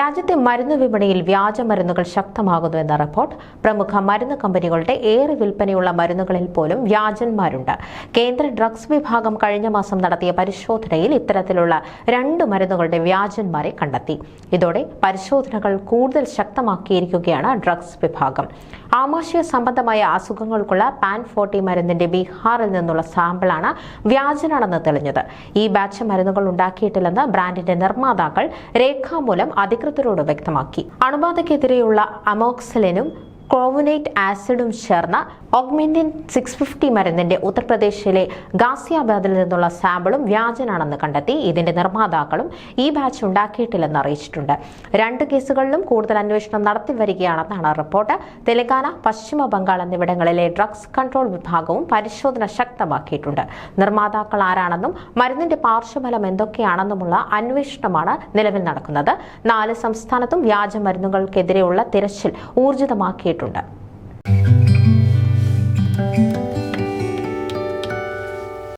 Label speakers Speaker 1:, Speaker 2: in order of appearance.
Speaker 1: രാജ്യത്തെ മരുന്ന് വിപണിയിൽ വ്യാജ മരുന്നുകൾ ശക്തമാകുന്നു എന്ന റിപ്പോർട്ട് പ്രമുഖ മരുന്ന് കമ്പനികളുടെ ഏറെ വിൽപ്പനയുള്ള മരുന്നുകളിൽ പോലും വ്യാജന്മാരുണ്ട്. കേന്ദ്ര ഡ്രഗ്സ് വിഭാഗം കഴിഞ്ഞ മാസം നടത്തിയ പരിശോധനയിൽ ഇത്തരത്തിലുള്ള രണ്ട് മരുന്നുകളുടെ വ്യാജന്മാരെ കണ്ടെത്തി. ഇതോടെ പരിശോധനകൾ കൂടുതൽ ശക്തമാക്കിയിരിക്കുകയാണ് ഡ്രഗ്സ് വിഭാഗം. ആമാശയ സംബന്ധമായ അസുഖങ്ങൾക്കുള്ള പാൻ ഫോർട്ടി മരുന്നിന്റെ ബീഹാറിൽ നിന്നുള്ള സാമ്പിളാണ് വ്യാജനാണെന്ന് തെളിഞ്ഞത്. ഈ ബാച്ച് മരുന്നുകൾ ഉണ്ടാക്കിയിട്ടില്ലെന്ന് ബ്രാൻഡിന്റെ നിർമ്മാതാക്കൾ രേഖാമൂലം അധികൃതരോട് വ്യക്തമാക്കി. അണുബാധയ്ക്കെതിരെയുള്ള അമോക്സലിനും ക്ലോവുനേറ്റ് ആസിഡും ചേർന്ന ഓഗ്മെന്റിൻ സിക്സ് ഫിഫ്റ്റി മരുന്നിന്റെ ഉത്തർപ്രദേശിലെ ഗാസിയാബാദിൽ നിന്നുള്ള സാമ്പിളും വ്യാജനാണെന്ന് കണ്ടെത്തി. ഇതിന്റെ നിർമ്മാതാക്കളും ഈ ബാച്ച് ഉണ്ടാക്കിയിട്ടില്ലെന്ന് അറിയിച്ചിട്ടുണ്ട്. രണ്ട് കേസുകളിലും കൂടുതൽ അന്വേഷണം നടത്തി വരികയാണെന്നാണ് റിപ്പോർട്ട്. തെലങ്കാന പശ്ചിമ ബംഗാൾ എന്നിവിടങ്ങളിലെ ഡ്രഗ്സ് കൺട്രോൾ വിഭാഗവും പരിശോധന ശക്തമാക്കിയിട്ടുണ്ട്. നിർമ്മാതാക്കൾ ആരാണെന്നും മരുന്നിന്റെ പാർശ്വഫലം എന്തൊക്കെയാണെന്നുമുള്ള അന്വേഷണമാണ് നിലവിൽ നടക്കുന്നത്. നാല് സംസ്ഥാനത്തും വ്യാജ മരുന്നുകൾക്കെതിരെയുള്ള തിരച്ചിൽ ഊർജിതമാക്കിയിട്ടുണ്ട്. നൽകിയിട്ടുണ്ട്